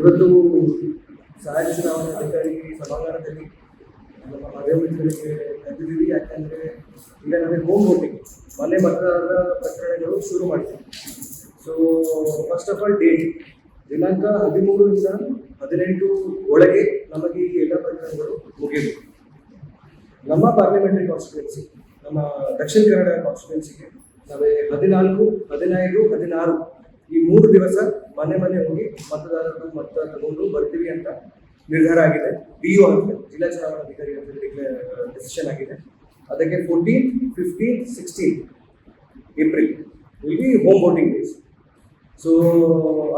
ಇವತ್ತು ಸಹಾಯಕ ಚುನಾವಣಾಧಿಕಾರಿ ಸಭಾಂಗಣದಲ್ಲಿ, ನಮ್ಮ ಮದುವೆ ಮಿತ್ರರಿಗೆ ಕರೆದಿದ್ದೀವಿ ಯಾಕಂದ್ರೆ ಈಗ ನಮಗೆ ಹೋಮ್ ವೋಟಿಂಗ್ ಮನೆ ಮತದಾರರ ಪ್ರಕರಣಗಳು ಶುರು ಮಾಡ್ತೀವಿ so first of all date ದಿನಾಂಕ ಹದಿಮೂರರಿಂದ ಹದಿನೆಂಟು ಒಳಗೆ ನಮಗೆ ಈ ಎಲ್ಲ ಪ್ರಕರಣಗಳು ಮುಗಿಯಬೇಕು ನಮ್ಮ ಪಾರ್ಲಿಮೆಂಟರಿ ಕಾನ್ಸ್ಟಿಟ್ಯೂನ್ಸಿ ನಮ್ಮ ದಕ್ಷಿಣ ಕನ್ನಡ ಕಾನ್ಸ್ಟಿಟ್ಯೂನ್ಸಿಗೆ ನಾವೇ ಹದಿನಾಲ್ಕು, ಹದಿನೈದು, ಹದಿನಾರು ಈ ಮೂರು ದಿವಸ ಮನೆ ಮನೆ ಹೋಗಿ ಮತದಾರರು ಮತ ತಗೊಂಡು ಬರ್ತೀವಿ ಅಂತ ನಿರ್ಧಾರ ಆಗಿದೆ. ಬಿ ಯು ಅಂತ, ಜಿಲ್ಲಾ ಚುನಾವಣಾಧಿಕಾರಿ ಅಂತ ಡಿಸಿಷನ್ ಆಗಿದೆ. ಅದಕ್ಕೆ ಫೋರ್ಟೀನ್ ಫಿಫ್ಟೀನ್ ಸಿಕ್ಸ್ಟೀನ್ ಏಪ್ರಿಲ್ ಇಲ್ಲಿ ಹೋಮ್ ವೋಟಿಂಗ್ ಡೇಸ್ ಸೊ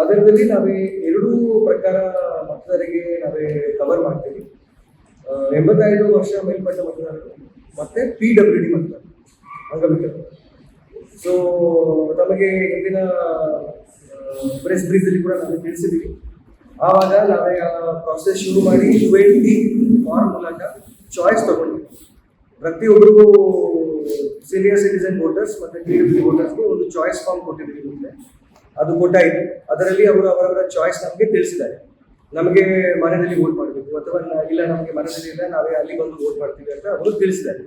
ಅದರಲ್ಲಿ ನಾವೇ ಎರಡೂ ಪ್ರಕಾರ ಮತದಾರರಿಗೆ ನಾವೇ ಕವರ್ ಮಾಡ್ತೀವಿ. ಎಂಬತ್ತೈದು ವರ್ಷ ಮೇಲ್ಪಟ್ಟ ಮತದಾರರು ಮತ್ತೆ ಪಿ ಡಬ್ಲ್ಯೂ ಡಿ ಮತದಾರರು ಅಂಗವಿಕಲರು. ಸೊ ನಮಗೆ ಹಿಂದಿನ ಪ್ರೆಸ್ ಬ್ರೀಫಲ್ಲಿ ಕೂಡ ನಾವು ತಿಳಿಸಿದ್ದೀವಿ ಆವಾಗ ನಾವೇ ಪ್ರಾಸೆಸ್ ಶುರು ಮಾಡಿ ಟ್ವೆಂಟಿ ಫಾರ್ಮ್ ಮೂಲಕ ಚಾಯ್ಸ್ ತಗೊಂಡ್ವಿ ಪ್ರತಿಯೊಬ್ಬರಿಗೂ ಸೀನಿಯರ್ ಸಿಟಿಸನ್ ವೋಟರ್ಸ್ ಮತ್ತೆ ಪಿ ಡಬ್ಲ್ಯೂ ವೋಟರ್ಸ್ಗೆ ಒಂದು ಚಾಯ್ಸ್ ಫಾರ್ಮ್ ಕೊಟ್ಟಿದ್ದೀವಿ ಮುಂದೆ. ಅದು ಕೊಟ್ಟಾಯಿತು. ಅದರಲ್ಲಿ ಅವರು ಅವರವರ ಚಾಯ್ಸ್ ನಮಗೆ ತಿಳಿಸಿದ್ದಾರೆ. ನಮಗೆ ಮನೆಯಲ್ಲಿ ವೋಟ್ ಮಾಡಬೇಕು ಅಥವಾ ಇಲ್ಲ ನಮಗೆ ಮನೆಯಲ್ಲಿ ಇಲ್ಲ, ನಾವೇ ಅಲ್ಲಿ ಬಂದು ವೋಟ್ ಮಾಡ್ತೀವಿ ಅಂತ ಅವರು ತಿಳಿಸಿದ್ದಾರೆ.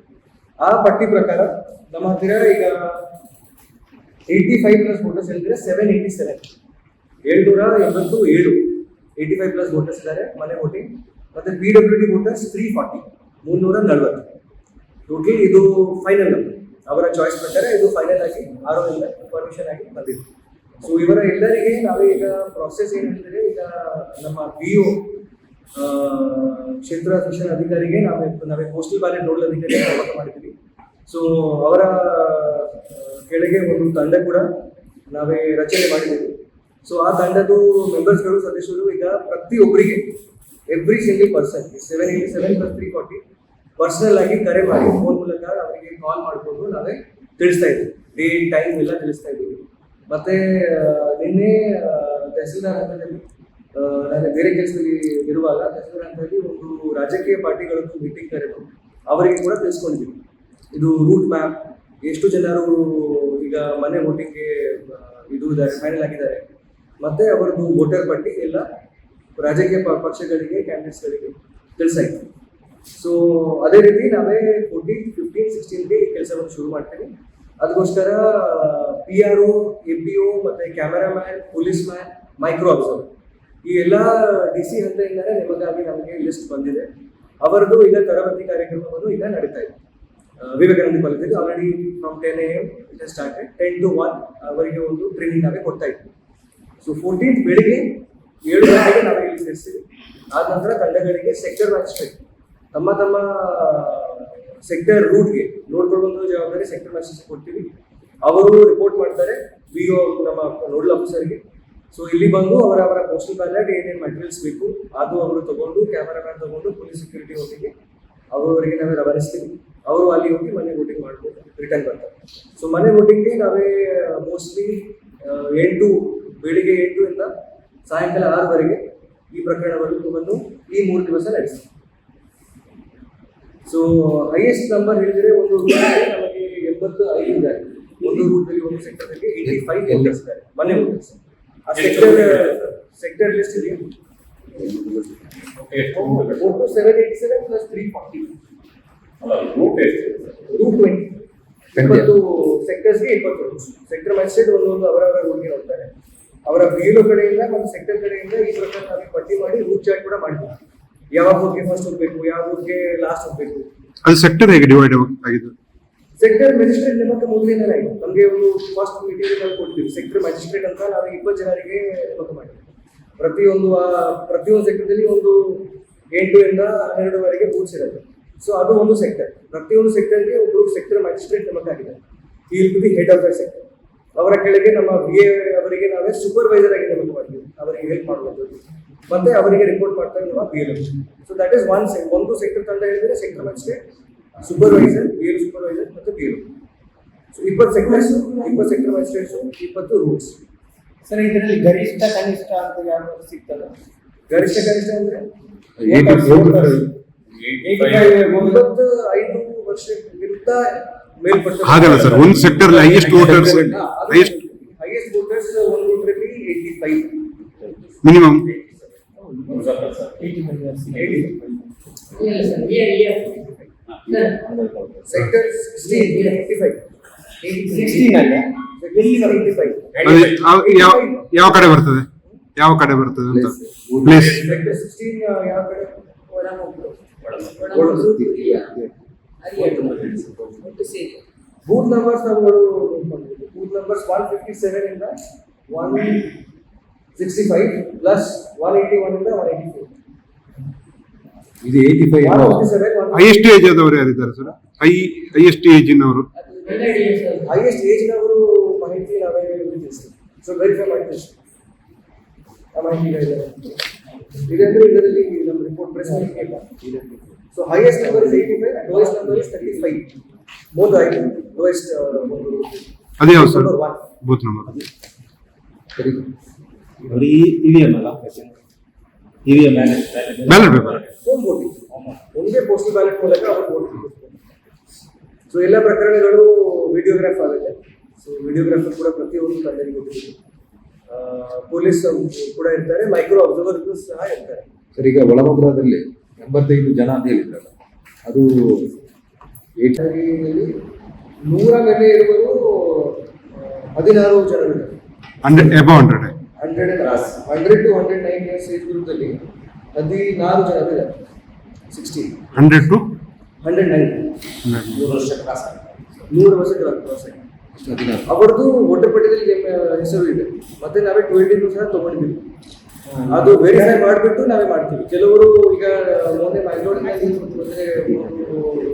ಆ ಪಟ್ಟಿ ಪ್ರಕಾರ ನಮ್ಮ ಹತ್ತಿರ ಈಗ ಏಯ್ಟಿ ಫೈವ್ ಪ್ಲಸ್ ವೋಟರ್ಸ್ ಹೇಳಿದ್ರೆ ಸೆವೆನ್ ಏಯ್ಟಿ ಸೆವೆನ್ ಏಳ್ನೂರ ಎಂಬತ್ತು ಏಳು. ಏಯ್ಟಿ ಫೈವ್ ಪ್ಲಸ್ ವೋಟರ್ಸ್ ಇದ್ದಾರೆ, ಮನೆ ವೋಟಿಂಗ್ ಮತ್ತೆ P W D voters three forty ಮುನ್ನೂರ ನಲ್ವತ್ತು ಟೋಟಲ್ ಇದು ಫೈನಲ್ ಅವರ ಚಾಯ್ಸ್ ಪ್ರಕಾರ ಇದು ಫೈನಲ್ ಆಗಿ ಆರೋಗ್ಯದಿಂದ ಪರ್ಮಿಷನ್ ಆಗಿ ಬಂದಿದೆ. ಸೊ ಇವರ ಎಲ್ಲರಿಗೆ ನಾವು ಈಗ ಪ್ರಾಸೆಸ್ ಏನು ಹೇಳಿದ್ರೆ ಈಗ ನಮ್ಮ ಬಿ ಒ ಕ್ಷೇತ್ರ ಶಿಕ್ಷಣ ಅಧಿಕಾರಿಗೆ ನಾವೇ ನಾವೇ ಪೋಸ್ಟಲ್ ಬ್ಯಾಲೆಟ್ ನೋಡಲ್ ಅಧಿಕಾರಿ ಮಾಡಿದ್ದೀವಿ. ಸೊ ಅವರ ಕೆಳಗೆ ಒಂದು ತಂಡ ಕೂಡ ನಾವೇ ರಚನೆ ಮಾಡಿದ್ದೀವಿ. ಸೊ ಆ ತಂಡದ್ದು ಮೆಂಬರ್ಸ್ಗಳು ಸದಸ್ಯರು ಈಗ ಪ್ರತಿಯೊಬ್ಬರಿಗೆ every single person seven eighty seven plus three forty personal ಆಗಿ ಕರೆ ಮಾಡಿ ಫೋನ್ ಮೂಲಕ ಅವರಿಗೆ ಕಾಲ್ ಮಾಡಿಕೊಂಡು ನಾವೇ ತಿಳಿಸ್ತಾ ಇದ್ದೀವಿ ಡೇಟ್ ಟೈಮ್ ಎಲ್ಲ ತಿಳಿಸ್ತಾ ಇದ್ದೀವಿ ಮತ್ತೆ ನಿನ್ನೆ ತಹಸೀಲ್ದಾರ್ ಹಂತದಲ್ಲಿ ನಾನು ಬೇರೆ ಕೆಲಸದಲ್ಲಿ ಇರುವಾಗ ತಹಸೀಲ್ದಾರ್ ಹಂತದಲ್ಲಿ ಒಂದು ರಾಜಕೀಯ ಪಾರ್ಟಿಗಳದ್ದು ಮೀಟಿಂಗ್ ಕರೆದು ಅವರಿಗೆ ಕೂಡ ತಿಳಿಸ್ಕೊಂಡಿದ್ದೀವಿ ಇದು ರೂಟ್ ಮ್ಯಾಪ್ ಎಷ್ಟು ಜನರು ಈಗ ಮನೆ ವೋಟಿಂಗ್ಗೆ ಇದು ಫೈನಲ್ ಆಗಿದ್ದಾರೆ. ಮತ್ತೆ ಅವರದ್ದು ವೋಟರ್ ಪಟ್ಟಿ ಎಲ್ಲ ರಾಜಕೀಯ ಪಕ್ಷಗಳಿಗೆ ಕ್ಯಾಂಡಿಡೇಟ್ಸ್ಗಳಿಗೆ ತಿಳಿಸಾಯ್ತು. ಸೊ ಅದೇ ರೀತಿ ನಾವೇ ಫೋರ್ಟೀನ್ ಫಿಫ್ಟೀನ್ ಸಿಕ್ಸ್ಟೀನ್ಗೆ ಈ ಕೆಲಸವನ್ನು ಶುರು ಮಾಡ್ತೀನಿ ಅದಕ್ಕೋಸ್ಕರ P R O A P O ಮತ್ತೆ cameraman police man micro observe ಈ ಎಲ್ಲ ಡಿ ಸಿ ಹಂತದಿಂದಲೇ ನಿಮಗಾಗಿ ನಮಗೆ ಲಿಸ್ಟ್ ಬಂದಿದೆ. ಅವರದ್ದು ಈಗ ತರಬೇತಿ ಕಾರ್ಯಕ್ರಮವನ್ನು ಈಗ ನಡೀತಾ ಇದೆ. ವಿವೇಕಾನಂದ ಕಾಲೇಜಲ್ಲಿ already from ten A M it started ten to one ಅವರಿಗೆ ಒಂದು ಟ್ರೈನಿಂಗ್ ನಾವೇ ಕೊಡ್ತಾ ಇದ್ವಿ. ಸೊ ಫೋರ್ಟೀನ್ ಬೆಳಿಗ್ಗೆ ಏಳು ಗಂಟೆಗೆ ನಾವು ಇಲ್ಲಿ ಸೇರಿಸ್ತೀವಿ ಆದ ನಂತರ ತಂಡಗಳಿಗೆ ಸೆಕ್ಟರ್ ಮ್ಯಾಜಿಸ್ಟ್ರೇಟ್ ತಮ್ಮ ತಮ್ಮ ಸೆಕ್ಟರ್ ರೂಟ್ಗೆ ನೋಡ್ಕೊಳ್ಳುವಂಥ ಜವಾಬ್ದಾರಿ ಸೆಕ್ಟರ್ ಮ್ಯಾಜಿಸ್ಟ್ರೇಟ್ ಕೊಡ್ತೀವಿ. ಅವರು ರಿಪೋರ್ಟ್ ಮಾಡ್ತಾರೆ ವಿ ಒ ನಮ್ಮ ನೋಡಲ್ ಆಫೀಸರ್ಗೆ ಸೊ ಇಲ್ಲಿ ಬಂದು ಅವರ ಅವರ ಪೋಸ್ಟಲ್ ಬ್ಯಾಲೆಟ್ ಏನೇನು ಮೆಟೀರಿಯಲ್ಸ್ ಬೇಕು, ಅದು ಅವರು ತಗೊಂಡು ಕ್ಯಾಮರಾಮ್ಯಾನ್ ತಗೊಂಡು ಪೊಲೀಸ್ ಸೆಕ್ಯೂರಿಟಿ ಹೋಗಿ ಅವರವರಿಗೆ ನಾವೇ ರವಾನಿಸ್ತೀವಿ ಅವರು ಅಲ್ಲಿ ಹೋಗಿ ಮನೆ ವೋಟಿಂಗ್ ಮಾಡ್ಬೋದು ರಿಟರ್ನ್ ಬರ್ತಾರೆ. ಸೊ ಮನೆ ವೋಟಿಂಗ್ಗೆ ನಾವೇ ಮೋಸ್ಟ್ಲಿ ಎಂಟು, ಬೆಳಿಗ್ಗೆ ಎಂಟು ಇಂದ ಸಾಯಂಕಾಲ ಆರವರೆಗೆ ಈ ಪ್ರಕರಣವನ್ನು ಈ ಮೂರು ದಿವಸ ನಡೆಸಿ. ಸೊ ಹೈಯೆಸ್ಟ್ ನಂಬರ್ ಹೇಳಿದ್ರೆ ಒಂದು ನಮಗೆ ಎಂಬತ್ತು ಐದು ಇದ್ದಾರೆ ಒಂದು ರೂಟಲ್ಲಿ ಒಂದು ಸೆಕ್ಟರ್ನಲ್ಲಿ ಏಯ್ಟಿ ಫೈವ್ ಮನೆ ಸೆಕ್ಟರ್ ಸೆಕ್ಟರ್ ಲಿಸ್ಟ್ ಇದೆ ಸೆವೆನ್ ಪ್ಲಸ್ ತ್ರೀ ಸೆಕ್ಟರ್ ಅವರವರ ಅವರ ಮೇಲು ಕಡೆಯಿಂದ ಮತ್ತು ಸೆಕ್ಟರ್ ಕಡೆಯಿಂದ ಈ ಪ್ರಕಾರ ನಾವು ಪಟ್ಟಿ ಮಾಡಿ ರೂಟ್ ಚಾರ್ಟ್ ಕೂಡ ಮಾಡಿದ್ವಿ ಯಾವ ರೂಟ್ಗೆ ಫಸ್ಟ್ ಹೋಗ್ಬೇಕು ಯಾವ ರೂಟ್ಗೆ ಲಾಸ್ಟ್ ಹೋಗ್ಬೇಕು ಅದು ಸೆಕ್ಟರ್ ಹೇಗೆ ಡಿವೈಡ್ ಆಗಿದೆ ಸೆಕ್ಟರ್ ಮ್ಯಾಜಿಸ್ಟ್ರೇಟ್ ನೇಮಕ ಮೊದಲಿನ ಆಯ್ತು. ನಮಗೆ ಒಂದು ಫಸ್ಟ್ ಮೀಟಿಂಗ್ ಕೊಡ್ತೀವಿ. ಸೆಕ್ಟರ್ ಮ್ಯಾಜಿಸ್ಟ್ರೇಟ್ ಅಂತ ನಾವು ಇಪ್ಪತ್ತು ಜನರಿಗೆ ನೇಮಕ ಪ್ರತಿಯೊಂದು ಪ್ರತಿಯೊಂದು ಸೆಕ್ಟರ್ದಲ್ಲಿ ಒಂದು ಎಂಟು ಇಂದ ಹನ್ನೆರಡುವರೆಗೆ ಬೂತ್ಸ್ ಇರುತ್ತೆ. ಸೊ ಅದು ಒಂದು ಸೆಕ್ಟರ್ ಪ್ರತಿಯೊಂದು ಸೆಕ್ಟರ್ಗೆ ಒಬ್ಬರು ಸೆಕ್ಟರ್ ಮ್ಯಾಜಿಸ್ಟ್ರೇಟ್ ನಮಗೆ ಆಗಿದೆ ಈ the head of the sector ಅವರ ಕೆಳಗೆ ನಮ್ಮ ಬಿ ಎ ಅವರಿಗೆ ನಾವೇ ಸೂಪರ್ವೈಸರ್ ಆಗಿ ನೇಮಕ ಮಾಡಿದ್ವಿ ಅವರಿಗೆ ಹೆಲ್ಪ್ ಮಾಡುವಂಥದ್ದು. ಮತ್ತೆ ಅವರಿಗೆ ರಿಪೋರ್ಟ್ ಮಾಡ್ತಾರೆ ನಮ್ಮ B L so that is one ಒಂದು ಸೆಕ್ಟರ್ ತಂಡ ಹೇಳಿದ್ರೆ sector magistrate supervisor B L supervisor ಮತ್ತು ಬಿ ಎಲ್ ಸೊ ಇಪ್ಪತ್ತು ಸೆಕ್ಟರ್ಸ್ ಇಪ್ಪತ್ತು ಸೆಕ್ಟರ್ ಮ್ಯಾಜಿಸ್ಟ್ರೇಟ್ಸು ಇಪ್ಪತ್ತು ರೂಲ್ಸ್ ಸರ್ ಇದರಲ್ಲಿ ಗರಿಷ್ಠ ಕನಿಷ್ಠ ಅಂತ ಯಾವ್ದು ಸಿಗ್ತದ? ಗರಿಷ್ಠ ಕನಿಷ್ಠ ಅಂದ್ರೆ? ಒಂಬತ್ತು ಐದು ವರ್ಷಕ್ಕಿಂತ ಮೇಲ್ಪಟ್ಟ ಹಾಗಲ್ಲ ಸರ್ ಒಂದು sector highest voters highest highest voters ಒಂದು ರೂಟ್ರಲ್ಲಿ eighty five minimum sector sixteen eighty five sixteen ಅಲ್ಲ ಎಲ್ಲಿ ಏಯ್ಟಿ ಫೈವ್ ಅದೇ ಯಾವ- ಯಾವ ಯಾವ ಕಡೆ ಬರ್ತದೆ? ಯಾವ ಕಡೆ ಬರ್ತದೆ ಅಂತ? ಪ್ಲೇಸ್ ಸೆಕ್ಟರ್ ಸಿಕ್ಸ್ಟೀನ್ ಯಾವ ಕಡೆ? Booth numbers ನಮ್ಗಳು booth numbers one fifty seven ಇಂದ one sixty five plus one eighty one ಇಂದ ಒನ್ ಏಯ್ಟಿ ಫೋರ್ ಇದು eighty five one fifty seven highest age ಆದವರು ಯಾರಿದ್ದಾರೆ ಸರ್? ಹೈ ಹೈಯೆಸ್ಟ್ ಏಜಿನವರು ಹೈಯೆಸ್ಟ್ ಏಜ್ನವರು ಮಾಹಿತಿ ನಾವೇ ತಿಳಿಸ್ತೀವಿ ಸೊ ವೆರಿಫೈ ಮಾಡಿ ತಿಳಿಸ್ತೀವಿ ಆ ಮಾಹಿತಿ ಇದಂದ್ರೆ ಇದರಲ್ಲಿ ನಮ್ಮ ರಿಪೋರ್ಟ್ ಪ್ರೆಸ್ ಇಲ್ಲ so highest number is eighty five lowest number is thirty five ಮೂರು ಐದು ಲೋಯೆಸ್ಟ್ ಒಂದು ಅದೇ ಯಾವ sir Number one. Booth number ಸರಿ ಅವರು ಇವಿಎಂ ಅಲ್ಲ EVM ballot paper home voting ಒಂದೇ ಪೋಸ್ಟಲ್ ಬ್ಯಾಲೆಟ್ ಮೂಲಕ ಅವರು ವೋಟ್ ಸೊ ಎಲ್ಲ ಪ್ರಕರಣಗಳು ವಿಡಿಯೋಗ್ರಾಫ್ ಆಗುತ್ತೆ. ಸೊ ವಿಡಿಯೋಗ್ರಾಫರ್ ಕೂಡ ಪ್ರತಿಯೊಂದು ಗೊತ್ತಿದೆ ಪೊಲೀಸ್ ಕೂಡ ಇರ್ತಾರೆ ಮೈಕ್ರೋ ಅಬ್ಸರ್ವರ್ ಸಹ ಇರ್ತಾರೆ. ಸರ್ ಈಗ ಒಳಮಗ್ರದಲ್ಲಿ ಎಂಬತ್ತೈದು ಜನ ಅಂತ ಹೇಳಿದ್ರಲ್ಲ ಅದು ನೂರ ಮೇಲೆ ಇರುವರು ಆ, ಹದಿನಾರು ಜನರಿದ್ದಾರೆ. Hundred above hundred hundred hundred to hundred nine years age ಹದಿನಾರು ಜನ ಇದ್ದಾರೆ sixty hundred to hundred nine ನೂರು ವರ್ಷ ಕ್ರಾಸ್ ನೂರು ವರ್ಷ ಕ್ರಾಸ್ ಆಗಿದೆ. ಅವ್ರದ್ದು ವೋಟರ್ ಪಟ್ಟಿಯಲ್ಲಿ ಹೆಸರು ಇದೆ. ಮತ್ತೆ ನಾವೇ ಟ್ವೆಂಟಿನೂ ಸಹ ತಗೊಂಡಿದ್ದೀವಿ. ಅದು ವೆರಿಫೈ ಮಾಡಿಬಿಟ್ಟು ನಾವೇ ಮಾಡ್ತೀವಿ. ಕೆಲವರು ಈಗ ಮೊನ್ನೆ ಮೈಗ್ರೋಡ್ನಲ್ಲಿ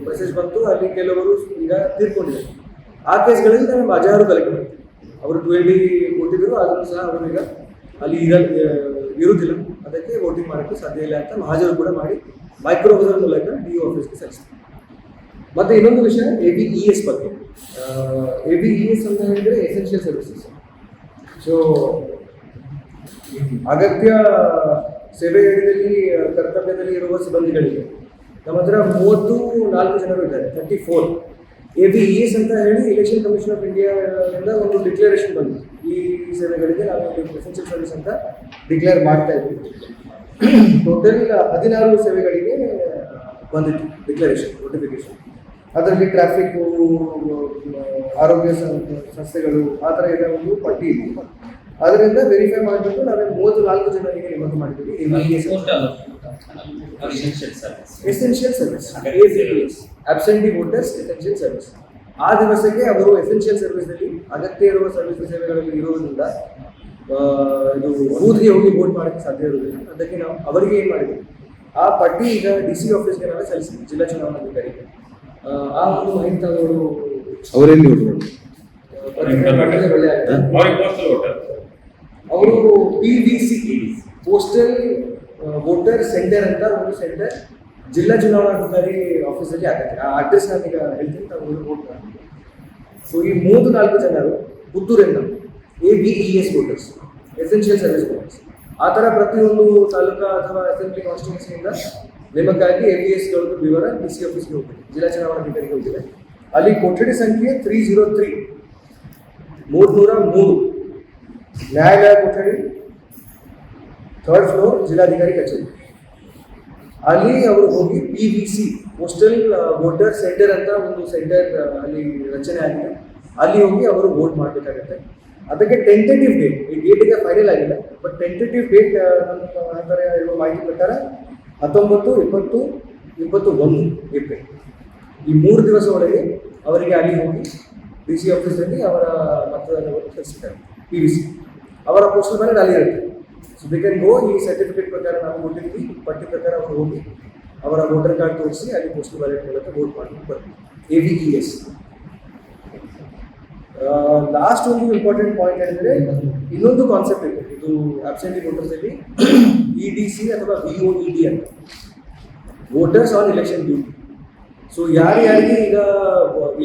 ಮೆಸೇಜ್ ಬಂತು ಅಲ್ಲಿ ಕೆಲವರು ಈಗ ತೀರ್ಕೊಂಡಿದ್ದಾರೆ. ಆ ಕೇಸ್ಗಳಲ್ಲಿ ನಾವು ಹಜಾರು ಕಲೆಕ್ಟ್ ಮಾಡ್ತೀವಿ ಅವರು ಟ್ವೆಂಟಿ ಕೊಟ್ಟಿದ್ರು ಅದನ್ನು ಸಹ ಅವರು ಈಗ ಅಲ್ಲಿ ಈಗ ಇರುವುದಿಲ್ಲ. ಅದಕ್ಕೆ ವೋಟಿಂಗ್ ಮಾಡೋಕ್ಕೆ ಸಾಧ್ಯ ಇಲ್ಲ ಅಂತ ಹಾಜರು ಕೂಡ ಮಾಡಿ ಮೈಕ್ರೋ ಮೂಲಕ ಡಿ ಆಫೀಸ್ಗೆ ಸಲ್ಲಿಸ್ತೀವಿ ಮತ್ತೆ ಇನ್ನೊಂದು ವಿಷಯ ಎ ಬಿ ಇ ಎಸ್ ಬಗ್ಗೆ. ಎ ಬಿ ಇ ಎಸ್ ಅಂತ ಹೇಳಿದ್ರೆ ಎಸೆನ್ಷಿಯಲ್ ಸರ್ವಿಸಸ್ ಸೊ ಅಗತ್ಯ ಸೇವೆ ಹಿಡಿದಲ್ಲಿ ಕರ್ತವ್ಯದಲ್ಲಿ ಇರುವ ಸಿಬ್ಬಂದಿಗಳಿಗೆ ನಮ್ಮ ಹತ್ರ ಮೂವತ್ತು ನಾಲ್ಕು ಜನರು ಇದ್ದಾರೆ thirty four A B E S ಅಂತ ಹೇಳಿ ಎಲೆಕ್ಷನ್ ಕಮಿಷನ್ ಆಫ್ ಇಂಡಿಯಾದಿಂದ ಒಂದು ಡಿಕ್ಲರೇಷನ್ ಬಂದಿದೆ ಈ ಸೇವೆಗಳಿಗೆ ನಾವು ಎಸೆನ್ಷಿಯಲ್ ಸರ್ವಿಸ್ ಅಂತ ಡಿಕ್ಲೇರ್ ಮಾಡ್ತಾ ಇದ್ವಿ. ಟೋಟಲ್ ಹದಿನಾರು ಸೇವೆಗಳಿಗೆ ಬಂದಿತ್ತು ಡಿಕ್ಲರೇಷನ್ ನೋಟಿಫಿಕೇಶನ್ ಅದರಲ್ಲಿ ಟ್ರಾಫಿಕ್ ಆರೋಗ್ಯ ಸಂಸ್ಥೆಗಳು ಆ ಥರ ಎಲ್ಲ ಒಂದು ಪಟ್ಟಿ ಇದೆ. ಅದರಿಂದ ವೆರಿಫೈ ಮಾಡಿಬಿಟ್ಟು ನಾವೇ ಮೂವತ್ತು ನಾಲ್ಕು ಜನರಿಗೆ ಇವತ್ತು ಮಾಡಿದ್ದೀವಿ. Essential service absentee voters essential service ಆ ದಿವಸಕ್ಕೆ ಅವರು ಎಸೆನ್ಷಿಯಲ್ ಸರ್ವಿಸ್ನಲ್ಲಿ ಅಗತ್ಯ ಇರುವ ಸರ್ವಿಸ್ ಸೇವೆಗಳಲ್ಲಿ ಇರೋದ್ರಿಂದ ಇದು ಬೂತ್ಗೆ ಹೋಗಿ ವೋಟ್ ಮಾಡೋಕ್ಕೆ ಸಾಧ್ಯ ಇರೋದಿಲ್ಲ ಅದಕ್ಕೆ ನಾವು ಅವರಿಗೆ ಏನು ಮಾಡಿದ್ವಿ? ಆ ಪಟ್ಟಿ ಈಗ ಡಿ ಸಿ ಆಫೀಸ್ಗೆ ನಾವೇ ಸಲ್ಲಿಸಿದ್ವಿ. ಜಿಲ್ಲಾ ಚುನಾವಣಾಧಿಕಾರಿಗೆ. ಆ, ಆ ಒಂದು ಮಾಹಿತಿ ತಾವುಗಳು ಅವರೆಲ್ಲಿ ಹೋದ್ರು ಪತ್ರಿಕೆ ಮಾಡಿದ್ರೆ ಒಳ್ಳೆ ಆಗ್ತದೆ. ಅವರು P V C postal voter centre ಅಂತ ಒಂದು ಸೆಂಟರ್ ಜಿಲ್ಲಾ ಚುನಾವಣಾಧಿಕಾರಿ ಆಫೀಸಲ್ಲಿ ಆಗುತ್ತೆ ಆ ಅಡ್ರೆಸ್ ನಾನು ಈಗ ಹೇಳ್ತೀನಿ ತಾವು ವೋಟ್ ಮಾಡಿ ಸೊ ಈ ಮೂರು ನಾಲ್ಕು ಜನರು ಪುತ್ತೂರಿಂದ A B E S voters essential service voters ಆ ಥರ ಪ್ರತಿಯೊಂದು ತಾಲೂಕಾ ಅಥವಾ ಅಸೆಂಬ್ಲಿ ಕಾನ್ಸ್ಟಿಟ್ಯೂನ್ಸಿಯಿಂದ ನೇಮಕ್ಕಾಗಿ ಎ ಬಿ ಎಸ್ಗಳದ್ದು ವಿವರ ಡಿ ಸಿ ಆಫೀಸ್ಗೆ ಹೋಗಿದೆ ಜಿಲ್ಲಾ ಚುನಾವಣಾಧಿಕಾರಿಗೆ ಹೋಗಿದೆ ಅಲ್ಲಿ ಕೊಠಡಿ ಸಂಖ್ಯೆ ತ್ರೀ ಜೀರೋ ತ್ರೀ ಮೂರ್ನೂರ ಮೂರು ನ್ಯಾಯಾಲಯ ಕೊಠಡಿ ಥರ್ಡ್ ಫ್ಲೋರ್ ಜಿಲ್ಲಾಧಿಕಾರಿ ಕಚೇರಿ ಅಲ್ಲಿ ಅವರು ಹೋಗಿ P V C postal voter centre ಅಂತ ಒಂದು ಸೆಂಟರ್ ಅಲ್ಲಿ ರಚನೆ ಆಗಿದೆ ಅಲ್ಲಿ ಹೋಗಿ ಅವರು ವೋಟ್ ಮಾಡಬೇಕಾಗತ್ತೆ ಅದಕ್ಕೆ ಟೆಂಟೇಟಿವ್ ಡೇಟ್ ಈ ಡೇಟಿಗೆ ಫೈನಲ್ ಆಗಿಲ್ಲ ಬಟ್ ಟೆಂಟೇಟಿವ್ ಡೇಟ್ ಇರುವ ಮಾಹಿತಿ ಪ್ರಕಾರ ಹತ್ತೊಂಬತ್ತು, ಇಪ್ಪತ್ತು ಇಪ್ಪತ್ತು ಒಂದು ಏಪ್ರಿಲ್. ಈ ಮೂರು ದಿವಸ ಒಳಗೆ ಅವರಿಗೆ ಅಲ್ಲಿ ಹೋಗಿ ಡಿ ಸಿ ಆಫೀಸಲ್ಲಿ ಅವರ ಮತದಾನವನ್ನು ಕಳಿಸಿದ್ದಾರೆ ಪಿ ವಿ ಸಿ ಅವರ ಪೋಸ್ಟಲ್ ಮೇಲೆ ಅಲ್ಲಿ ಇರುತ್ತೆ. ಸೊ ದೇ ಕ್ಯಾನ್ ಗೋ ಈ ಸರ್ಟಿಫಿಕೇಟ್ ಪ್ರಕಾರ ನಾವು ಕೊಟ್ಟಿದ್ವಿ ಪಟ್ಟಿ ಪ್ರಕಾರ ಅವರು ಹೋಗಿ ಅವರ ವೋಟರ್ ಕಾರ್ಡ್ ತೋರಿಸಿ ಅಲ್ಲಿ ಪೋಸ್ಟ್ ಬ್ಯಾಲೆಟ್ ಮೂಲಕ ವೋಟ್ ಮಾಡಿಕೊಂಡು ಬರ್ತೀವಿ. A V E S last ಒಂದು ಇಂಪಾರ್ಟೆಂಟ್ ಪಾಯಿಂಟ್ ಹೇಳಿದ್ರೆ, ಇನ್ನೊಂದು ಕಾನ್ಸೆಪ್ಟ್ ಇದೆ. ಇದು ಆಬ್ಸೆಂಟಿ ವೋಟರ್ಸಲ್ಲಿ ಇ ಡಿ ಸಿ ಅಥವಾ ವಿ ಒ ಇ ಡಿ ಅಂತ. Voters on election duty so ಯಾರ್ಯಾರಿಗೆ ಈಗ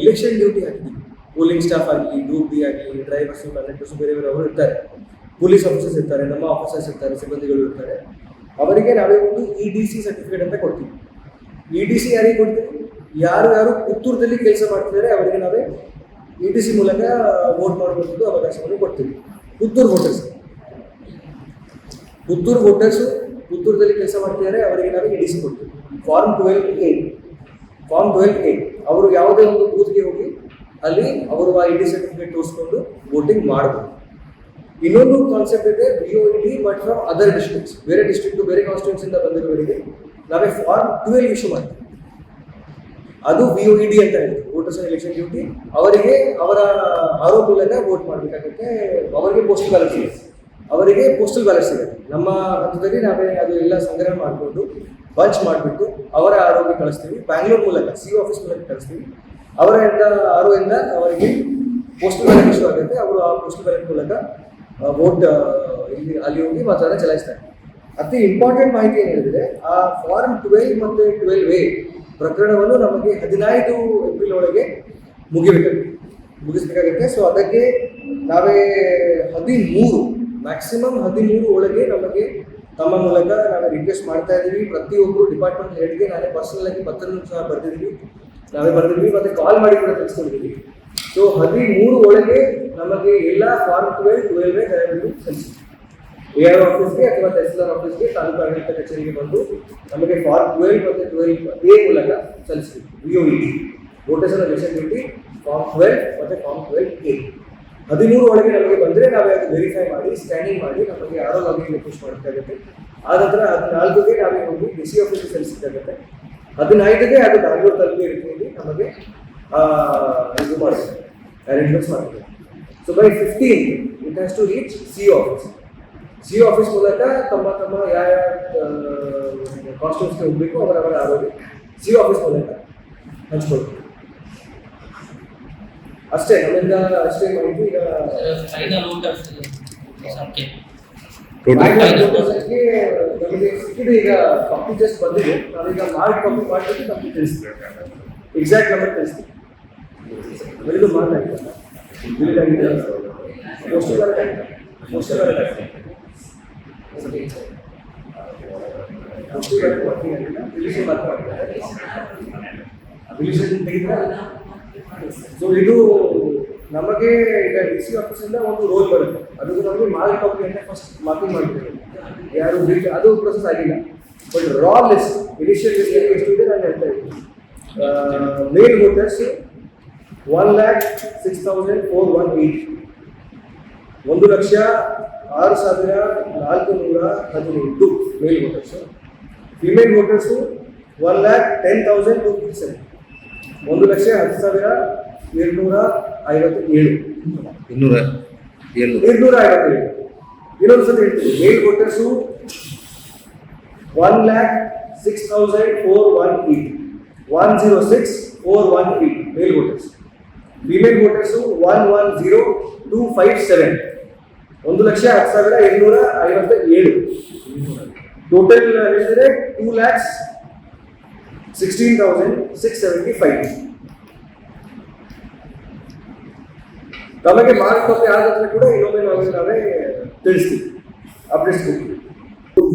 ಇಲೆಕ್ಷನ್ ಡ್ಯೂಟಿ ಹಾಕಿದ್ವಿ ಪೋಲಿಂಗ್ ಸ್ಟಾಫ್ ಆಗಲಿ ಗ್ರೂಪ್ ಡಿ ಆಗಲಿ ಡ್ರೈವರ್ಸ್ ಕಂಡಕ್ಟರ್ಸ್ ಬೇರೆ ಬೇರೆ ಅವರು ಇರ್ತಾರೆ. ಪೊಲೀಸ್ ಆಫೀಸರ್ಸ್ ಇರ್ತಾರೆ, ನಮ್ಮ ಆಫೀಸರ್ಸ್ ಇರ್ತಾರೆ, ಸಿಬ್ಬಂದಿಗಳು ಇರ್ತಾರೆ. ಅವರಿಗೆ ನಾವೇ ಒಂದು ಇ ಡಿ ಸಿ ಸರ್ಟಿಫಿಕೇಟ್ ಅಂತ ಕೊಡ್ತೀವಿ. ಇ ಡಿ ಸಿ ಯಾರಿಗೆ ಕೊಡ್ತೀವಿ? ಯಾರು ಯಾರು ಪುತ್ತೂರದಲ್ಲಿ ಕೆಲಸ ಮಾಡ್ತಿದ್ದಾರೆ, ಅವರಿಗೆ ನಾವೇ ಇ ಡಿ ಸಿ ಮೂಲಕ ವೋಟ್ ಮಾಡುವಂಥದ್ದು ಅವಕಾಶವನ್ನು ಕೊಡ್ತೀವಿ. ಪುತ್ತೂರು ವೋಟರ್ಸ್ ಪುತ್ತೂರು ವೋಟರ್ಸು ಪುತ್ತೂರದಲ್ಲಿ ಕೆಲಸ ಮಾಡ್ತಿದ್ದಾರೆ, ಅವರಿಗೆ ನಾವು ಇ ಡಿ ಸಿ ಕೊಡ್ತೀವಿ form twelve A form twelve A ಅವರು ಯಾವುದೇ ಒಂದು ಬೂತ್ಗೆ ಹೋಗಿ ಅಲ್ಲಿ ಅವರು ಆ ಇ ಡಿ ಸರ್ಟಿಫಿಕೇಟ್ ತೋರಿಸ್ಕೊಂಡು ವೋಟಿಂಗ್ ಮಾಡಬಹುದು ಇನ್ನೊಂದು ಕಾನ್ಸೆಪ್ಟ್ ಇದೆ B O D but from other districts ಬೇರೆ ಡಿಸ್ಟ್ರಿಕ್ಟು ಬೇರೆ ಕಾನ್ಸ್ಟಿಟ್ಯೂನ್ಸ್ ಇಂದ ಬಂದಿರೋರಿಗೆ ನಾವೇ ಫಾರ್ಮ್ ಟ್ವೆಲ್ ಇಶ್ಯೂ ಮಾಡ್ತೀವಿ. ಅದು ಬಿ ಇ ಡಿ ಅಂತ ಹೇಳಿ ವೋಟರ್ಸ್ ಎಲೆಕ್ಷನ್ ಡ್ಯೂಟಿ ಅವರಿಗೆ ಅವರ ಆರೋಪ ಮೂಲಕ ವೋಟ್ ಮಾಡಬೇಕಾಗುತ್ತೆ. ಅವರಿಗೆ ಪೋಸ್ಟ್ ಸಿಗುತ್ತೆ ಅವರಿಗೆ ಪೋಸ್ಟಲ್ ಬ್ಯಾಲೆಟ್ ಸಿಗುತ್ತೆ ನಮ್ಮ ಹಂತದಲ್ಲಿ ನಾವೇ ಅದು ಎಲ್ಲ ಸಂಗ್ರಹ ಮಾಡಿಕೊಂಡು ಬಂಚ್ ಮಾಡಿಬಿಟ್ಟು ಅವರ ಆರೋಗ್ಯ ಕಳಿಸ್ತೀವಿ. ಬ್ಯಾಂಗ್ಳೂರ್ ಮೂಲಕ ಸಿ ಆಫೀಸ್ ಮೂಲಕ ಕಳಿಸ್ತೀವಿ. ಅವರಿಂದ ಆರೋ ಇಂದ ಅವರಿಗೆ ಪೋಸ್ಟಲ್ ಬ್ಯಾಲೆಟ್ ಇಶ್ಯೂ ಆಗುತ್ತೆ. ಅವರು ಆ ಪೋಸ್ಟಲ್ ಬ್ಯಾಲೆಟ್ ಮೂಲಕ ವೋಟ್ ಇಲ್ಲಿ ಅಲ್ಲಿ ಹೋಗಿ ಮತದಾನ ಚಲಾಯಿಸ್ತಾರೆ. ಅತಿ ಇಂಪಾರ್ಟೆಂಟ್ ಮಾಹಿತಿ ಏನು ಹೇಳಿದ್ರೆ, ಆ ಫಾರ್ಮ್ ಟ್ವೆಲ್ ಮತ್ತು ಟ್ವೆಲ್ ಎ ಪ್ರಕರಣವನ್ನು ನಮಗೆ ಹದಿನೈದು ಏಪ್ರಿಲ್ ಒಳಗೆ ಮುಗಿಬೇಕಾಗುತ್ತೆ. ಮುಗಿಸ್ಬೇಕಾಗುತ್ತೆ. ಸೊ ಅದಕ್ಕೆ ನಾವೇ ಹದಿಮೂರು ಮ್ಯಾಕ್ಸಿಮಮ್ ಹದಿಮೂರು ಒಳಗೆ ನಮಗೆ ತಮ್ಮ ಮೂಲಕ ನಾವು ರಿಕ್ವೆಸ್ಟ್ ಮಾಡ್ತಾ ಇದ್ದೀವಿ. ಪ್ರತಿಯೊಬ್ಬರು ಡಿಪಾರ್ಟ್ಮೆಂಟ್ ಹೆಡ್ಗೆ ನಾನೇ ಪರ್ಸನಲ್ ಆಗಿ ಪತ್ರನೂ ಸಹ ಬರೆದಿದ್ದೀವಿ. ನಾವೇ ಬರೆದಿದ್ವಿ ಮತ್ತೆ ಕಾಲ್ ಮಾಡಿ ಕೂಡ ತಿಳಿಸ್ಕೊಂಡಿದ್ದೀವಿ. ಸೊ ಹದಿಮೂರು ಒಳಗೆ ನಮಗೆ ಎಲ್ಲ ಫಾರ್ಮ್ ಟ್ವೆಲ್ ಟ್ವೆಲ್ವೇ ದಯವಿಟ್ಟು ಸಲ್ಲಿಸಿ. ಎ ಆರ್ ಆಫೀಸ್ಗೆ ಅಥವಾ ತಹಸೀಲ್ದಾರ್ ಆಫೀಸ್ಗೆ ತಾಲೂಕು ಆಡಳಿತ ಕಚೇರಿಗೆ ಬಂದು ನಮಗೆ ಫಾರ್ಮ್ ಟ್ವೆಲ್ ಮತ್ತು ಟ್ವೆಲ್ ಎ ಮೂಲಕ ಸಲ್ಲಿಸ್ತೀವಿ V O E duty form twelve ಮತ್ತು ಫಾರ್ಮ್ ಟ್ವೆಲ್ ಎ ಹದಿಮೂರು ಒಳಗೆ ನಮಗೆ ಬಂದರೆ ನಾವೇ ಅದು ವೆರಿಫೈ ಮಾಡಿ ಸ್ಕ್ಯಾನಿಂಗ್ ಮಾಡಿ, ನಮಗೆ ಯಾರೋ ಲಾಗಿನ್ ರಿಕ್ವೆಸ್ಟ್ ಮಾಡಬೇಕಾಗುತ್ತೆ ಆ ನಂತರ ಹದಿನಾಲ್ಕುಗೆ ನಾವೇ ಹೋಗಿ ಡಿ ಸಿ ಆಫೀಸ್ಗೆ ಸಲ್ಲಿಸಬೇಕಾಗುತ್ತೆ ಹದಿನೈದಕ್ಕೆ ಅದು ಬ್ಯಾಂಗ್ಳೂರು ತಲುಪಿ ಇಟ್ಕೊಂಡು ನಮಗೆ ಇದು ಮಾಡ್ತಾರೆ ಅರೇಂಜ್ಮೆಂಟ್ಸ್ ಮಾಡ್ತಾರೆ. So by fifteen it has to reach C office C office ಮೂಲಕ ತಮ್ಮ ತಮ್ಮ ಯಾವ ಕಾಸ್ಟ್ಯೂಮ್ಸ್ಗೆ ಹೋಗಬೇಕು, ಅವರವರ ಆರೋಗ್ಯ. ಸಿ ಆಫೀಸ್ ಮೂಲಕ ಹಂಚ್ಕೊಳ್ಬೇಕು. ಅಷ್ಟೇ ನಮ್ಮಿಂದ ಅಷ್ಟೇ ಮಾಹಿತಿ ಈಗ ಫೈನಲ್ ವೋಟರ್ಸ್ ಸಂಖ್ಯೆ Final voters ಗೆ ನಮಗೆ ಸಿಕ್ಕಿದೆ ಈಗ ಕಾಪಿ ಜಸ್ಟ್ ಬಂದಿದೆ ನಾವೀಗ ಮಾರ್ಕ್ ಕಾಪಿ ಮಾಡಿಬಿಟ್ಟು ನಮಗೆ ತಿಳಿಸ್ತೀವಿ ಎಕ್ಸಾಕ್ಟ್ ನಂಬರ್ ತಿಳಿಸ್ತೀವಿ ಬೆಳೆದು ಮಾತಾಡಿಲ್ಲ ಬಿಲ್ ಆಗಿದೆ ಪೋಸ್ಟಲ್ ಬ್ಯಾಲೆಟ್ ಆಗಿದೆ ಪೋಸ್ಟಲ್ ಬ್ಯಾಲೆಟ್ ಆಗಿದೆ ಪೋಸ್ಟಲ್ ಬ್ಯಾಲೆಟ್ ವರ್ಕಿಂಗ್ ಆಗಿಲ್ಲ ಡಿಲಿಷನ್ ಮಾತ್ರ ಮಾಡಿದ್ದಾರೆ ಡಿಲಿಷನ್ ತೆಗೆದ್ರೆ ಸೊ ಇದು ನಮಗೆ ಈಗ ಡಿ ಸಿ ಆಫೀಸಿಂದ ಒಂದು ರೋಲ್ ಬರುತ್ತೆ. ಅದು ನಮಗೆ ಮಾಲ್ ಕಾಪಿ ಅಂತ ಫಸ್ಟ್ ಮಾರ್ಕಿಂಗ್ ಮಾಡ್ತೀವಿ ಯಾರು ಅದು ಪ್ರೊಸೆಸ್ ಆಗಿಲ್ಲ. But raw list initial list ಎಷ್ಟು ಇದೆ ನಾನು ಹೇಳ್ತಾ ಇದ್ದೀನಿ. Male voters one lakh six thousand four one eight ಒಂದು ಲಕ್ಷ ಆರು ಸಾವಿರ ನಾಲ್ಕು ನೂರ ಹದಿನೆಂಟು male voters female voters one lakh ten thousand two seven ಒಂದು ಲಕ್ಷ ಹತ್ತು ಸಾವಿರ ಏಳ್ನೂರ ಐವತ್ತು ಏಳು ಇನ್ನೂರ ಏಳು ಏಳ್ನೂರ ಐವತ್ತೇಳು. ಇನ್ನೊಂದು ಸತಿ ಹೇಳ್ತೀನಿ. Male voters one lakh six thousand four one eight one zero six four one eight male voters female voters one one zero two five seven ಒಂದು ಲಕ್ಷ ಹತ್ತು ಸಾವಿರ ಏಳ್ನೂರ ಐವತ್ತ ಏಳು ಟೋಟಲ್ ಹೇಳಿದರೆ two lakhs sixteen thousand six seventy five ತಮಗೆ mark copy ಆದ್ರೆ ಕೂಡ ಇನ್ನೊಮ್ಮೆ ನಾವು ನಾವೇ ತಿಳಿಸ್ತೀವಿ ಅಪ್ಡೇಟ್ಸ್ ಕೊಡ್ತೀವಿ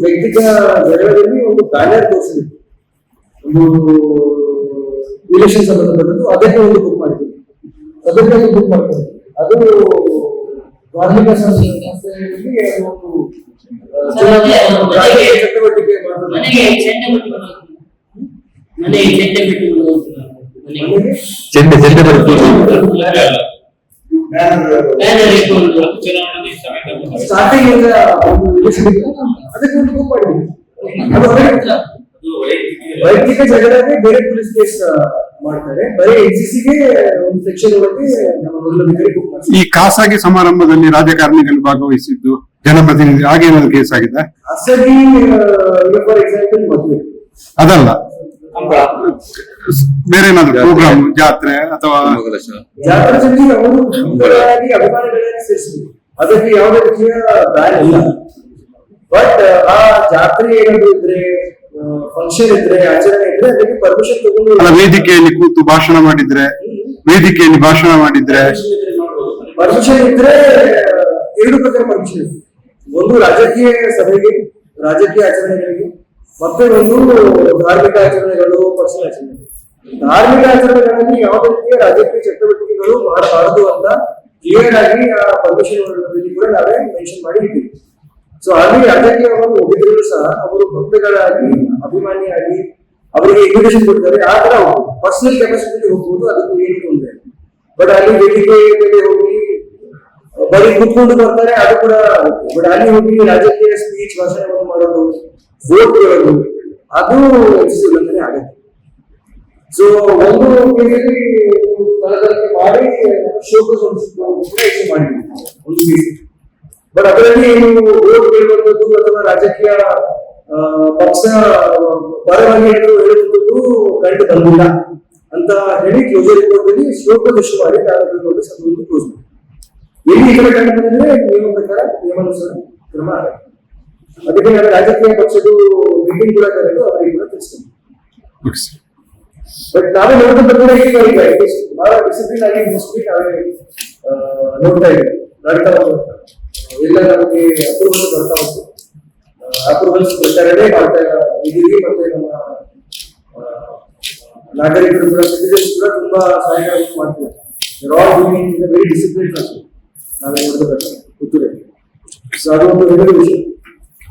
ವೈಯಕ್ತಿಕ ಜಗಳದಲ್ಲಿ ಒಂದು ಬ್ಯಾನರ್ ತೋರಿಸಿದ್ವಿ ಒಂದು ಇಲೆಕ್ಷನ್ ಸಂಬಂಧಪಟ್ಟದ್ದು ಅದಕ್ಕೆ ಒಂದು ಬುಕ್ ಮಾಡಿದ್ವಿ ಅದಕ್ಕೆ ಒಂದು ಬುಕ್ ಮಾಡ್ತಾರೆ ಅದು ಧಾರ್ಮಿಕ ಸಂಸ್ಥೆಯಲ್ಲಿ ಅದು ಒಂದು ಆ, ಚುನಾವಣೆ ರಾಜಕೀಯ ಚಟುವಟಿಕೆ ಮಾಡೋದು ಮನೆಗೆ ಚೆಂಡೆ ಬಿಟ್ಟು ಬರೋದು. ಮನೆಗೆ. ಚೆಂಡೆ ಬಿಟ್ಟು ಬರೋದು. ಮನೆಗೆ ಮನೆಗೆ ಚೆಂಡೆ ಚೆಂಡೆ ಬರುತ್ತೆ ಬ್ಯಾನರ್ ಇಟ್ಕೊಂಡು ಸ್ಟಾರ್ಟಿಂಗ್ ಇಂದ ಒಂದು ಅದಕ್ಕೆ ಒಂದು ಮಾಡಿದ್ವಿ. ಅದು ವೈಯಕ್ತಿಕ ಜಗಳಕ್ಕೆ ಬೇರೆ ಪೊಲೀಸ್ ಕೇಸ್ ಮಾಡ್ತಾರೆ. ಬರೀ ಎನ್ಸಿಸಿಗೆ ಒಂದು ಸೆಕ್ಷನ್ ಒಳಗೆ ನಮ್ಮ ಈ ಖಾಸಗಿ ಸಮಾರಂಭದಲ್ಲಿ ರಾಜಕಾರಣಿಗಳು ಭಾಗವಹಿಸಿದ್ದು ಜನಪ್ರತಿನಿಧಿ ಹಾಗೆ ಏನಾದ್ರು ಕೇಸ್ ಆಗಿದೆ? ಖಾಸಗಿ ಫಾರ್ ಎಕ್ಸಾಂಪಲ್ ಮದುವೆ. ಅದಲ್ಲ. ಬೇರೆ ಏನಾದ್ರು ಪ್ರೋಗ್ರಾಮ್ ಜಾತ್ರೆ ಅಥವಾ ಜಾತ್ರೆ ಜೊತೆಗೆ ಅವರು ಸುಂದರವಾಗಿ ಅಭಿಮಾನಿಗಳಾಗಿ ಸೇರಿಸಿದ್ರು ಅದಕ್ಕೆ ಯಾವುದೇ ರೀತಿಯ ಬ್ಯಾನ್ ಇಲ್ಲ. ಬಟ್ ಆ ಜಾತ್ರೆ ಏನಾದ್ರು ಇದ್ರೆ ಫಂಕ್ಷನ್ ಇದ್ರೆ ಆಚರಣೆ ಇದ್ರೆ ಅದಕ್ಕೆ ಪರ್ಮಿಷನ್ ತಗೊಂಡು ಅಲ್ಲ ವೇದಿಕೆಯಲ್ಲಿ ಕೂತು ಭಾಷಣ ಮಾಡಿದ್ರೆ ವೇದಿಕೆಯಲ್ಲಿ ಭಾಷಣ ಮಾಡಿದ್ರೆ. ಪರ್ಮಿಷನ್ ಇದ್ರೆ ಎರಡು ಪ್ರಕಾರ ಪರ್ಮಿಷನ್ ಇದೆ ಒಂದು ರಾಜಕೀಯ ಸಭೆಗೆ ರಾಜಕೀಯ ಆಚರಣೆಗಳಿಗೆ ಮತ್ತೆ ಇನ್ನೊಂದು ಧಾರ್ಮಿಕ ಆಚರಣೆಗಳು ಪರ್ಸನಲ್ ಆಚರಣೆಗಳು. ಧಾರ್ಮಿಕ ಆಚರಣೆಗಳಲ್ಲಿ ಯಾವುದೇ ರೀತಿಯ ರಾಜಕೀಯ ಚಟುವಟಿಕೆಗಳು ಮಾಡಬಾರದು ಅಂತ ಕ್ಲಿಯರ್ ಆಗಿ ಆ ಪರ್ಮಿಷನ್ ಕೂಡ ನಾವೇ ಮೆನ್ಷನ್ ಮಾಡಿ ಇಟ್ಟಿವಿ ಸೊ ಅಲ್ಲಿ ಅದಕ್ಕೆ ಅವರು ಹೋಗಿದ್ರು ಸಹ ಅವರು ಭಕ್ತಗಳಾಗಿ, ಅಭಿಮಾನಿಯಾಗಿ ಅವರಿಗೆ ಇನ್ವಿಟೇಷನ್ ಕೊಡ್ತಾರೆ. ಆ ತರ ಪರ್ಸನಲ್ ಕೆಪಾಸಿಟಿ ಹೋಗ್ಬೋದು, ಅದಕ್ಕೂ ಏನು ತೊಂದರೆ ಬಟ್ ಅಲ್ಲಿ ವೇದಿಕೆ ಮೇಲೆ ಹೋಗಿ ಬರೀ ಕುತ್ಕೊಂಡು ಬರ್ತಾರೆ, ಅದು ಕೂಡ ಬಟ್ ಅಲ್ಲಿ ಹೋಗಿ ರಾಜಕೀಯ ಸ್ಪೀಚ್ ಭಾಷಣವನ್ನು ಮಾಡೋದು ವೋಟ್ ಕೊಡೋದು ಅದು ಅಂತಾನೆ ಆಗುತ್ತೆ. ಸೊ ಒಂದು ಸ್ಥಳದಲ್ಲಿ ಮಾಡಿ ಶೋಕ ಮಾಡಿದ್ವಿ ಒಂದು ಬಟ್ ಅದರಲ್ಲಿ ನೀವು ವೋಟ್ ಅಥವಾ ರಾಜಕೀಯ ಪಕ್ಷ ಪರವಾಗಿ ಹೇಳುವಂಥದ್ದು ಕಂಡು ಬಂದಿಲ್ಲ. ಅಂತ ಹೇಳಿ ಕ್ಲೋಸರ್ ರಿಪೋರ್ಟಲ್ಲಿ ಶೋಕ ದೃಶ್ಯವಾಗಿ ಕ್ಲೋಸ್ ಮಾಡಿ ಎಲ್ಲಿ ಈ ಕಡೆ ಕಂಡು ಬಂದಿದ್ರೆ ನಿಯಮ ಪ್ರಕಾರ ನಿಯಮಾನುಸಾರ ಕ್ರಮ ಆಗುತ್ತೆ ಅದಕ್ಕೆ ನಾನು ರಾಜಕೀಯ ಪಕ್ಷದ ಮೀಟಿಂಗ್ ಕೂಡ ಕರೆದು ಅವರಿಗೆ ಕೂಡ ತಿಳಿಸ್ತೀನಿ ಬಟ್ ನಾವೇ ನೋಡಿದ ಕೂಡ ಈಗ ಈಗ ಬಹಳ ಡಿಸಿಪ್ಲಿನ್ ಆಗಿ ಮೋಸ್ಟ್ಲಿ ನಾವೇ ನೋಡ್ತಾ ಇದ್ದೀವಿ. ನಡ್ತಾ ಹೋಗ್ತಾ ಎಲ್ಲ ನಮಗೆ ಅಪ್ರೂವಲ್ ಬರ್ತಾ ಹೋಗ್ತು ಅಪ್ರೂವಲ್ಸ್ ಬರ್ತಾರೆ ಮಾಡ್ತಾ ಇದ್ದೀವಿ ಮತ್ತೆ ನಮ್ಮ ನಾಗರಿಕರು ಕೂಡ ಸಿಟಿಜನ್ಸ್ ಕೂಡ ತುಂಬಾ ಸಹಾಯ ಮಾಡ್ತೀವಿ ಆಲ್ ವೆರಿ ಡಿಸಿಪ್ಲಿನ್ ನಾವೇ ನೋಡಿದ ಪ್ರಕಾರ ಪುತ್ತೂರಲ್ಲಿ